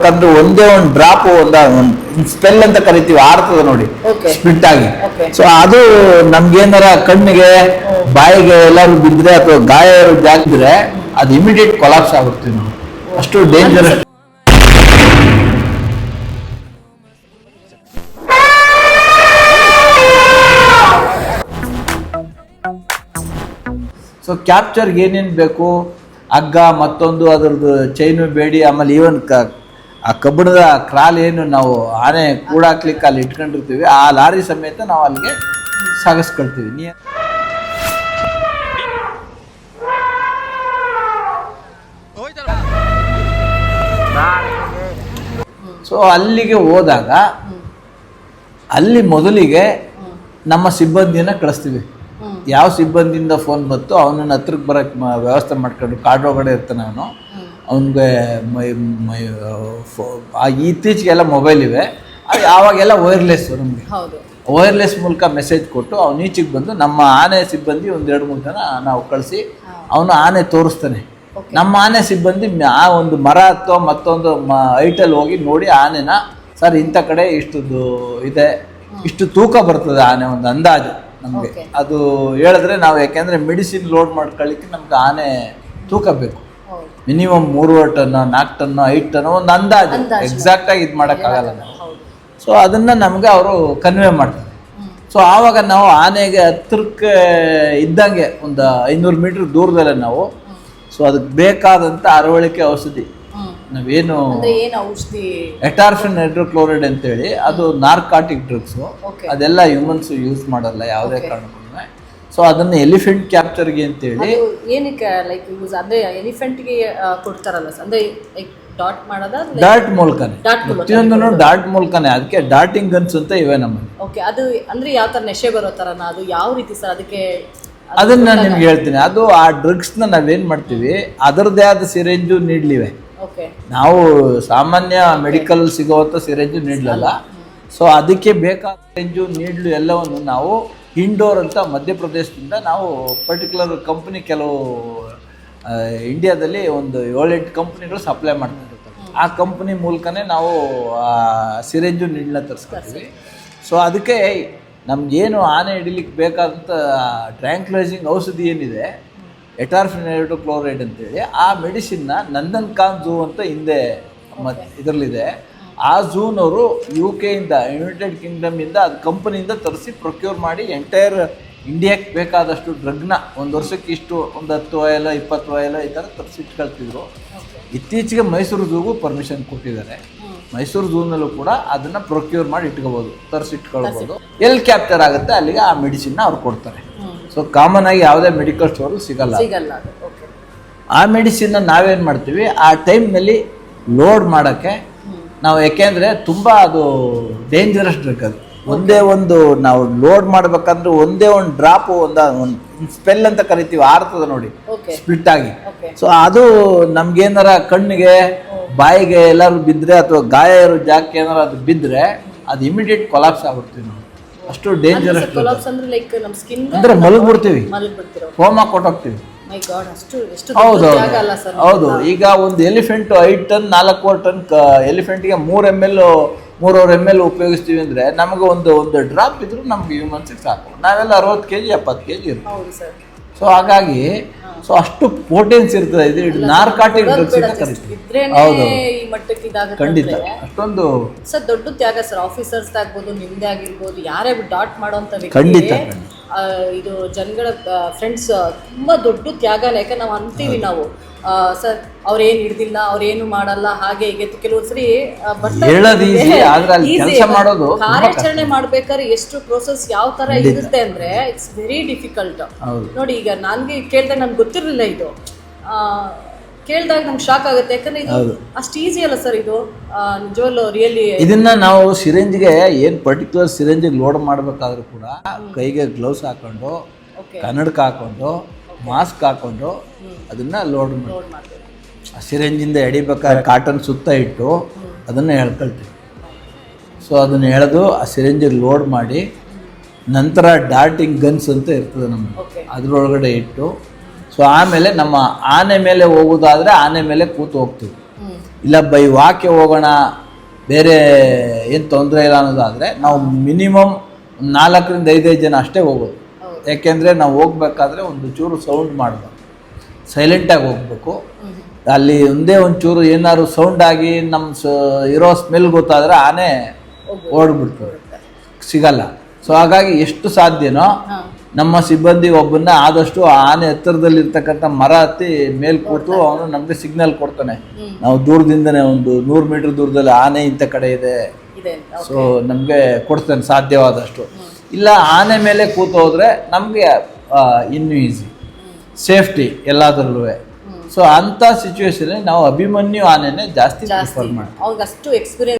ಅಂದ್ರೆ ಒಂದೇ ಒಂದು ಡ್ರಾಪ್ ಒಂದ ಸ್ಪೆಲ್ ಅಂತ ಕರಿತೀವಿ ಆರ್ತದ ನೋಡಿ ಸ್ಪಿಟ್ ಸ್ಪ್ಲಿಟ್ ಆಗಿ. ಸೊ ಅದು ನಮ್ಗೇನಾರ ಕಣ್ಣಿಗೆ ಬಾಯಿಗೆ ಎಲ್ಲಾರು ಬಿದ್ದರೆ ಅಥವಾ ಗಾಯ ಜಾಗಿದ್ರೆ ಅದು ಇಮಿಡಿಯೇಟ್ ಕೊಲಾಪ್ಸ್ ಆಗುತ್ತೆ ನಾವು ಅಷ್ಟು ಡೇಂಜರಸ್ ಸೊ ಕ್ಯಾಪ್ಚರ್ಗೆ ಏನೇನು ಬೇಕು? ಹಗ್ಗ ಮತ್ತೊಂದು ಅದ್ರದ್ದು ಚೈನು ಬೇಡಿ ಆಮೇಲೆ ಈವನ್ ಕ ಆ ಕಬ್ಬಿಣದ ಕ್ರಾಲ್ ಏನು ನಾವು ಆನೆ ಕೂಡಾಕ್ಲಿಕ್ಕೆ ಅಲ್ಲಿ ಇಟ್ಕೊಂಡಿರ್ತೀವಿ ಆ ಲಾರಿ ಸಮೇತ ನಾವು ಅಲ್ಲಿಗೆ ಸಾಗಿಸ್ಕೊಳ್ತೀವಿ. ನೀ ಸೊ ಅಲ್ಲಿಗೆ ಹೋದಾಗ ಅಲ್ಲಿ ಮೊದಲಿಗೆ ನಮ್ಮ ಸಿಬ್ಬಂದಿಯನ್ನು ಕಳಿಸ್ತೀವಿ. ಯಾವ ಸಿಬ್ಬಂದಿಯಿಂದ ಫೋನ್ ಬಂತು ಅವನನ್ನು ಹತ್ರಕ್ಕೆ ಬರೋಕ್ಕೆ ವ್ಯವಸ್ಥೆ ಮಾಡ್ಕೊಂಡು ಕಾಡ್ ಒಳಗಡೆ ಇರ್ತಾನೆ ಅವನು. ಅವನಿಗೆ ಮೈ ಮೈ ಫೋ- ಆ ಇತ್ತೀಚೆಗೆಲ್ಲ ಮೊಬೈಲ್ ಇವೆ. ಅದು ಆವಾಗೆಲ್ಲ ವೈರ್ಲೆಸ್ ನಮಗೆ. ಹೌದು. ವೈರ್ಲೆಸ್ ಮೂಲಕ ಮೆಸೇಜ್ ಕೊಟ್ಟು ಅವ್ನು ಈಚೆಗೆ ಬಂದು ನಮ್ಮ ಆನೆ ಸಿಬ್ಬಂದಿ ಒಂದು ಎರಡು ಮೂರು ಜನ ನಾವು ಕಳಿಸಿ ಅವನು ಆನೆ ತೋರಿಸ್ತಾನೆ. ನಮ್ಮ ಆನೆ ಸಿಬ್ಬಂದಿ ಆ ಒಂದು ಮರ ಅಥವಾ ಮತ್ತೊಂದು ಮ ಐಟಲ್ಲಿ ಹೋಗಿ ನೋಡಿ ಆನೆನ ಸರ್ ಇಂಥ ಕಡೆ ಇಷ್ಟದ್ದು ಇದೆ. ಇಷ್ಟು ತೂಕ ಬರ್ತದೆ ಆನೆ ಒಂದು ಅಂದಾಜು ನಮಗೆ. ಅದು ಹೇಳಿದ್ರೆ ನಾವು ಯಾಕೆಂದರೆ ಮೆಡಿಸಿನ್ ಲೋಡ್ ಮಾಡ್ಕೊಳ್ಳಿಕ್ಕೆ ನಮ್ಗೆ ಆನೆ ತೂಕ ಬೇಕು. ಮಿನಿಮಮ್ ಮೂರುವರೆ ಟನ್ ನಾಲ್ಕು ಟನ್ ಐದು ಟನ್ ಒಂದು ಅಂದಾಜು. ಎಕ್ಸಾಕ್ಟ್ ಆಗಿ ಇದು ಮಾಡೋಕ್ಕಾಗಲ್ಲ ನಾವು ಹೌದು. ಸೊ ಅದನ್ನ ನಮ್ಗೆ ಅವರು ಕನ್ವೆ ಮಾಡ್ತಾರೆ. ಸೊ ಆವಾಗ ನಾವು ಆನೆಗೆ ಹತ್ರಕ್ಕೆ ಇದ್ದಂಗೆ ಒಂದು ಐನೂರು ಮೀಟರ್ ದೂರದಲ್ಲೇ ನಾವು. ಸೊ ಅದಕ್ಕೆ ಬೇಕಾದಂಥ ಅರವಳಿಕೆ ಔಷಧಿ. ನಾವೇನು ಎಟಾರ್ಫಿನ್ ಹೈಡ್ರೋಕ್ಲೋರೈಡ್ ಅಂತೇಳಿ ಅದು ನಾರ್ಕಾಟಿಕ್ ಡ್ರಗ್ಸು. ಅದೆಲ್ಲ ಹ್ಯೂಮನ್ಸ್ ಯೂಸ್ ಮಾಡಲ್ಲ ಯಾವುದೇ ಕಾರಣಕ್ಕೂ. ಸೊ ಅದನ್ನ ಎಲಿಫೆಂಟ್ ಕ್ಯಾಪ್ಚರ್ಗೆ ಅಂತೇಳಿ ಏನಕ್ಕೆ ಲೈಕ್ ಯೂಸ್ ಅಂದ್ರೆ ಎಲಿಫೆಂಟ್ಗೆ ಕೊಡ್ತಾರಲ್ಲ? ಅಂದ್ರೆ ಲೈಕ್ ಡಾಟ್ ಮಾಡೋದ ಡಾಟ್ ಮೂಲಕನೇ. ಪ್ರತಿಯೊಂದನ್ನು ಡಾಟ್ ಮೂಲಕನೇ. ಅದಕ್ಕೆ ಡಾಟಿಂಗ್ ಗನ್ಸ್ ಅಂತ ಇವೆ ನಮ್ಮಲ್ಲಿ. ಓಕೆ ಅದು ಅಂದ್ರೆ ಯಾವ ತರ ನೆಶೆ ಬರೋ ತರನ? ಅದು ಯಾವ ರೀತಿ ಸರ್ ಅದಕ್ಕೆ ಅದನ್ನ ನಾನು ನಿಮ್ಗೆ ಹೇಳ್ತೀನಿ. ಅದು ಆ ಡ್ರಗ್ಸ್ನ ನಾವೇನು ಮಾಡ್ತೀವಿ ಅದರದೇ ಆದ ಸಿರೇಂಜು ನೀಡ್ಲಿವೆ. ಓಕೆ ನಾವು ಸಾಮಾನ್ಯ ಮೆಡಿಕಲ್ ಸಿಗುವಂಥ ಸಿರೇಂಜು ನೀಡಲಲ್ಲ. ಸೊ ಅದಕ್ಕೆ ಬೇಕಾದ ಸಿರೇಂಜು ನೀಡ್ಲು ಎಲ್ಲವನ್ನು ನಾವು ಇಂಡೋರ್ ಅಂತ ಮಧ್ಯಪ್ರದೇಶದಿಂದ ನಾವು ಪರ್ಟಿಕ್ಯುಲರ್ ಕಂಪ್ನಿ ಕೆಲವು ಇಂಡಿಯಾದಲ್ಲಿ ಒಂದು ಏಳೆಂಟು ಕಂಪ್ನಿಗಳು ಸಪ್ಲೈ ಮಾಡ್ತಾರೆ ಆ ಕಂಪ್ನಿ ಮೂಲಕನೇ ನಾವು ಸಿರೇಂಜು ಸಿರೆಂಜು ತರಿಸ್ಕೊತೀವಿ. ತರಿಸ್ಕೊಳ್ತೀವಿ ಸೊ ಅದಕ್ಕೆ ನಮಗೇನು ಆನೆ ಹಿಡಿಲಿಕ್ಕೆ ಬೇಕಾದಂಥ ಟ್ರ್ಯಾಂಕ್ಲೈಸಿಂಗ್ ಔಷಧಿ ಏನಿದೆ ಎಟಾರ್ಫಿನೈಡ್ ಕ್ಲೋರೈಡ್ ಅಂತೇಳಿ ಆ ಮೆಡಿಸಿನ್ನ ನಂದನ್ ಕಾನ್ ಝೂ ಅಂತ ಹಿಂದೆ ಮತ್ತು ಇದರಲ್ಲಿದೆ. ಆ ಝೂನವರು ಯು ಕೆಯಿಂದ ಯುನೈಟೆಡ್ ಕಿಂಗ್ಡಮಿಂದ ಅದು ಕಂಪನಿಯಿಂದ ತರಿಸಿ ಪ್ರೊಕ್ಯೂರ್ ಮಾಡಿ ಎಂಟೈರ್ ಇಂಡಿಯಾಕ್ಕೆ ಬೇಕಾದಷ್ಟು ಡ್ರಗ್ನ ಒಂದು ವರ್ಷಕ್ಕೆ ಇಷ್ಟು ಒಂದು ಹತ್ತು ಆಯಲ ಇಪ್ಪತ್ತು ಆಯಲ ಈ ಥರ ತರಿಸಿ ಇಟ್ಕೊಳ್ತಿದ್ರು. ಇತ್ತೀಚೆಗೆ ಮೈಸೂರು ಝೂಗೂ ಪರ್ಮಿಷನ್ ಕೊಟ್ಟಿದ್ದಾರೆ. ಮೈಸೂರು ಝೂನಲ್ಲೂ ಕೂಡ ಅದನ್ನು ಪ್ರೊಕ್ಯೂರ್ ಮಾಡಿ ಇಟ್ಕೋಬೋದು ತರಿಸಿ ಇಟ್ಕೊಳ್ಬೋದು. ಎಲ್ಲಿ ಕ್ಯಾಪ್ಚರ್ ಆಗುತ್ತೆ ಅಲ್ಲಿಗೆ ಆ ಮೆಡಿಸಿನ್ನ ಅವ್ರು ಕೊಡ್ತಾರೆ. ಸೊ ಕಾಮನ್ ಆಗಿ ಯಾವುದೇ ಮೆಡಿಕಲ್ ಸ್ಟೋರ್ ಸಿಗಲ್ಲ. ಆ ಮೆಡಿಸಿನ್ನ ನಾವೇನು ಮಾಡ್ತೀವಿ ಆ ಟೈಮ್ನಲ್ಲಿ ಲೋಡ್ ಮಾಡೋಕ್ಕೆ ನಾವು ಯಾಕೆಂದರೆ ತುಂಬ ಅದು ಡೇಂಜರಸ್ ಡ್ರಗ್ ಅದು. ಒಂದೇ ಒಂದು ನಾವು ಲೋಡ್ ಮಾಡ್ಬೇಕಂದ್ರೆ ಒಂದೇ ಒಂದು ಡ್ರಾಪ್ ಒಂದು ಒಂದು ಸ್ಪೆಲ್ ಅಂತ ಕರಿತೀವಿ ಆರ್ತದ ನೋಡಿ. ಸ್ಪ್ಲಿಟ್ ಆಗಿ. ಸೊ ಅದು ನಮ್ಗೇನಾರ ಕಣ್ಣಿಗೆ ಬಾಯಿಗೆ ಎಲ್ಲರೂ ಬಿದ್ದರೆ ಅಥವಾ ಗಾಯ ಇರೋ ಜಾಗಕ್ಕೆ ಏನಾರು ಅದು ಬಿದ್ದರೆ ಅದು ಇಮಿಡಿಯೇಟ್ ಕೊಲಾಪ್ಸ್ ಆಗ್ಬಿಡ್ತೀವಿ ನಾವು. ಅಷ್ಟು ಡೇಂಜರಸ್ ಅಂದ್ರೆ ಮಲಗ್ಬಿಡ್ತೀವಿ. ಹೋಮ ಕೊಟ್ಟೋಗ್ತೀವಿ ಹೌದು ಈಗ ಒಂದು ಎಲಿಫೆಂಟ್ ಐದು ಟನ್ ನಾಲ್ಕೂವರೆ ಟನ್ ಎಲಿಫೆಂಟ್ಗೆ ಮೂರು ಎಂ ಎಲ್ ಮೂರುವರೆ ಎಂ ಎಲ್ ಉಪಯೋಗಿಸ್ತೀವಿ ಅಂದ್ರೆ ನಮಗೆ ಒಂದು ಒಂದು ಡ್ರಾಪ್ ಇದ್ರೂ ನಮ್ಗೆ ಹ್ಯೂಮನ್ಸಿಗೆ ಸಾಕು ನಾವೆಲ್ಲ ಅರವತ್ತು ಕೆ ಜಿ ಎಪ್ಪತ್ತು ಕೆ ಜಿ ಸೊ ಹಾಗಾಗಿ ಸೊ ಅಷ್ಟು ಪೋಟೆನ್ಸ್ ಇರ್ತದೆ. ಇದು ನಾರ್ಕಾಟಿಕ್ ಡ್ರಗ್ಸ್ ಅಂತ ಕರೀತೀವಿ ಹೌದು. ಈ ಖಂಡಿತ. ಅಷ್ಟೊಂದು ಸರ್ ದೊಡ್ಡ ತ್ಯಾಗ ಸರ್. ಆಫೀಸರ್ಸ್ ಆಗ್ಬೋದು ನಿಮ್ದೇ ಆಗಿರ್ಬೋದು ಯಾರೇ ಡಾಟ್ ಮಾಡುವಂತ ಖಂಡಿತ, ಖಂಡಿತ. ಇದು ಜನಗಳ ಫ್ರೆಂಡ್ಸ್ ತುಂಬಾ ದೊಡ್ಡ ತ್ಯಾಗನ ಯಾಕೆ ನಾವು ಅಂತೀವಿ ನಾವು. ಸರ್ ಅವ್ರೇನು ಹಿಡ್ದಿಲ್ಲ ಅವ್ರೇನು ಮಾಡಲ್ಲ ಹಾಗೆ ಹೀಗೆ ಕೆಲವೊಂದು ಕೆಲವು ಸರಿ ಕಾರ್ಯಾಚರಣೆ ಮಾಡ್ಬೇಕಾದ್ರೆ ಎಷ್ಟು ಪ್ರೋಸೆಸ್ ಯಾವ ತರ ಇರುತ್ತೆ ಅಂದ್ರೆ ಇಟ್ಸ್ ವೆರಿ ಡಿಫಿಕಲ್ಟ್ ನೋಡಿ ಈಗ ನನಗೆ ಕೇಳ್ದೆ ನನ್ಗೆ ಗೊತ್ತಿರಲಿಲ್ಲ ಇದು. ಕೇಳಿದಾಗ ನಮ್ಗೆ ಶಾಕ್ ಆಗುತ್ತೆ. ಯಾಕಂದ್ರೆ ಇದು ಅಷ್ಟು ಈಸಿ ಅಲ್ಲ ಸರ್ ಇದು. ನಿಜವಲ್ಲೂ ರಿಯಲಿ ಇದನ್ನ ನಾವು ಸಿರಿಂಜ್ಗೆ ಏನು ಪರ್ಟಿಕ್ಯುಲರ್ ಸಿರಿಂಜಿಗೆ ಲೋಡ್ ಮಾಡಬೇಕಾದ್ರೂ ಕೂಡ ಕೈಗೆ ಗ್ಲೌಸ್ ಹಾಕೊಂಡು ಓಕೆ ಕನ್ನಡಕ ಹಾಕೊಂಡು ಮಾಸ್ಕ್ ಹಾಕೊಂಡು ಅದನ್ನ ಲೋಡ್ ಮಾಡಿ ಲೋಡ್ ಮಾಡ್ಬೇಕು ಆ ಸಿರಿಂಜಿಂದ ಎಡಿಬೇಕಾದ್ರೆ ಕಾಟನ್ ಸುತ್ತ ಇಟ್ಟು ಅದನ್ನು ಹೇಳ್ಕೊಳ್ತೀವಿ ಸೊ ಅದನ್ನು ಎಳೆದು ಆ ಸಿರಿಂಜಿಗೆ ಲೋಡ್ ಮಾಡಿ ನಂತರ ಡಾರ್ಟಿಂಗ್ ಗನ್ಸ್ ಅಂತ ಇರ್ತದೆ ನಮಗೆ ಓಕೆ ಅದ್ರೊಳಗಡೆ ಇಟ್ಟು ಸೊ ಆಮೇಲೆ ನಮ್ಮ ಆನೆ ಮೇಲೆ ಹೋಗೋದಾದರೆ ಆನೆ ಮೇಲೆ ಕೂತು ಹೋಗ್ತೀವಿ ಇಲ್ಲ ಬೈ ವಾಕೆ ಹೋಗೋಣ ಬೇರೆ ಏನು ತೊಂದರೆ ಇಲ್ಲ ಅನ್ನೋದಾದರೆ ನಾವು ಮಿನಿಮಮ್ ನಾಲ್ಕರಿಂದ ಐದೈದು ಜನ ಅಷ್ಟೇ ಹೋಗೋದು. ಯಾಕೆಂದರೆ ನಾವು ಹೋಗ್ಬೇಕಾದ್ರೆ ಒಂದು ಚೂರು ಸೌಂಡ್ ಮಾಡಬೇಕು ಸೈಲೆಂಟಾಗಿ ಹೋಗಬೇಕು. ಅಲ್ಲಿ ಒಂದೇ ಒಂದು ಚೂರು ಏನಾದ್ರು ಸೌಂಡ್ ಆಗಿ ನಮ್ಮ ಸ ಇರೋ ಸ್ಮೆಲ್ ಗೊತ್ತಾದರೆ ಆನೆ ಹೋಗ್ಬೋದು. ಓಡ್ಬಿಡ್ತವೆ ಸಿಗಲ್ಲ ಸೊ ಹಾಗಾಗಿ ಎಷ್ಟು ಸಾಧ್ಯನೋ. ನಮ್ಮ ಸಿಬ್ಬಂದಿ ಒಬ್ಬನ್ನ ಆದಷ್ಟು ಆನೆ ಹತ್ತಿರದಲ್ಲಿರ್ತಕ್ಕಂಥ ಮರ ಹತ್ತಿ ಮೇಲ್ ಕೂತು ಅವನು ನಮಗೆ ಸಿಗ್ನಲ್ ಕೊಡ್ತಾನೆ. ನಾವು ದೂರದಿಂದನೇ ಒಂದು ನೂರು ಮೀಟರ್ ದೂರದಲ್ಲಿ ಆನೆ ಇಂಥ ಕಡೆ ಇದೆ. ಸೊ ನಮಗೆ ಕೊಡ್ತಾನೆ ಸಾಧ್ಯವಾದಷ್ಟು. ಇಲ್ಲ ಆನೆ ಮೇಲೆ ಕೂತು ಹೋದ್ರೆ ನಮಗೆ ಇನ್ನೂ ಈಸಿ ಸೇಫ್ಟಿ ಎಲ್ಲದರಲ್ಲೂ. ಸೊ ಅಂಥ ಸಿಚುವೇಶನಲ್ಲಿ ನಾವು ಅಭಿಮನ್ಯು ಆನೆನೇ ಜಾಸ್ತಿ ಪ್ರಿಫರ್ ಮಾಡ್ತೀವಿ. ಅವ್ರಿಗೆ ಅಷ್ಟು ಎಕ್ಸ್ಪೀರಿಯನ್ಸ್